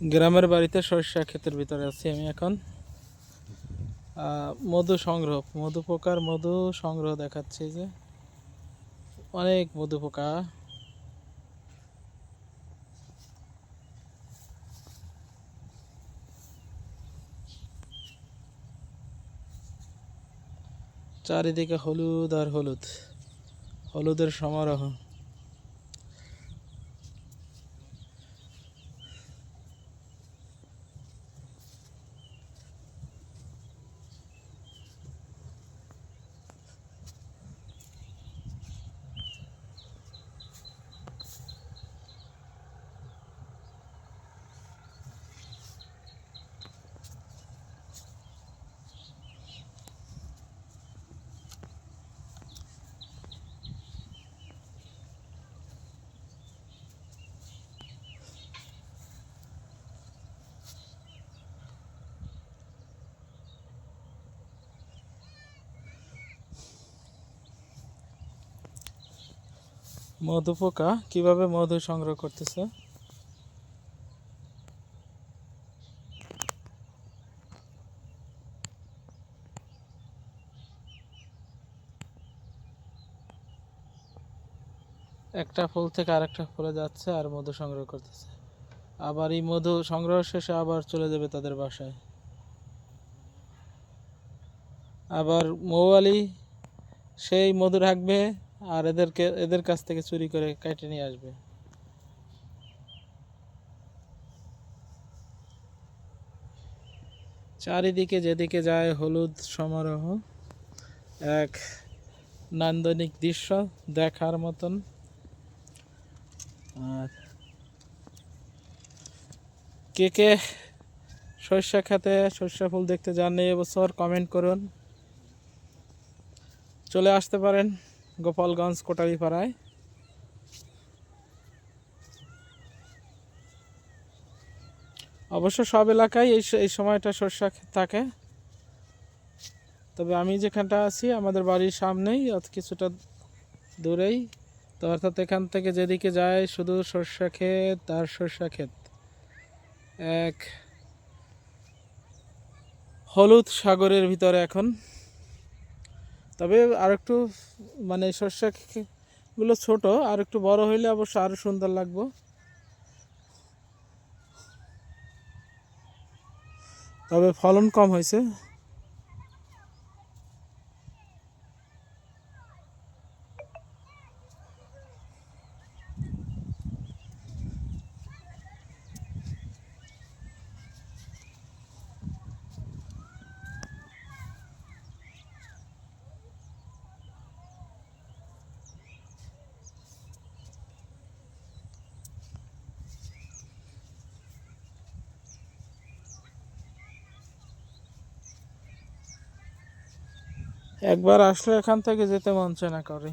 গ্রামের বাড়িতে সরিষা ক্ষেতের ভিতরে আছি আমি এখন। মধু সংগ্রহ, মধু পোকার মধু সংগ্রহ দেখাচ্ছে যে। অনেক মধু পোকা। চারিদিকে হলুদ আর হলুদ, হলুদের সমারোহ। মধু পোকা কীভাবে মধু সংগ্রহ করতেছে? একটা ফুল থেকে আরেকটা ফুলে যাচ্ছে আর মধু সংগ্রহ করতেছে। আবার এই মধু সংগ্রহ শেষে আবার চলে যাবে তাদের বাসায়। আবার মৌয়ালি সেই মধু রাখবে আর এদেরকে, এদের কাছ থেকে চুরি করে কেটে নিয়ে আসবে। চারিদিকে যেদিকে যায় হলুদ সমারোহ, এক নান্দনিক দৃশ্য দেখার মতন। আর কে কে সর্ষা খেতে, সর্ষা ফুল দেখতে যান এবছর কমেন্ট করুন। চলে আসতে পারেন। গোপালগঞ্জ, কোটালীপাড়ায়। অবশ্য সব এলাকায় এই এই সময়টা সর্ষা থাকে। তবে আমি যেখানটা আছি, আমাদের বাড়ির সামনেই কিছুটা দূরেই। তো অর্থাৎ এখান থেকে যেদিকে যায়, শুধু সর্ষা ক্ষেত আর সর্ষা ক্ষেত। এক হলুদ সাগরের ভিতরে এখন তবে আর একটু মানে সর্ষা খে- গুলো ছোট আর একটু বড় হইলে অবশ্য আরও সুন্দর লাগবো। তবে ফলন কম হয়েছে। একবার আসলে এখান থেকে যেতে মন চায় না করে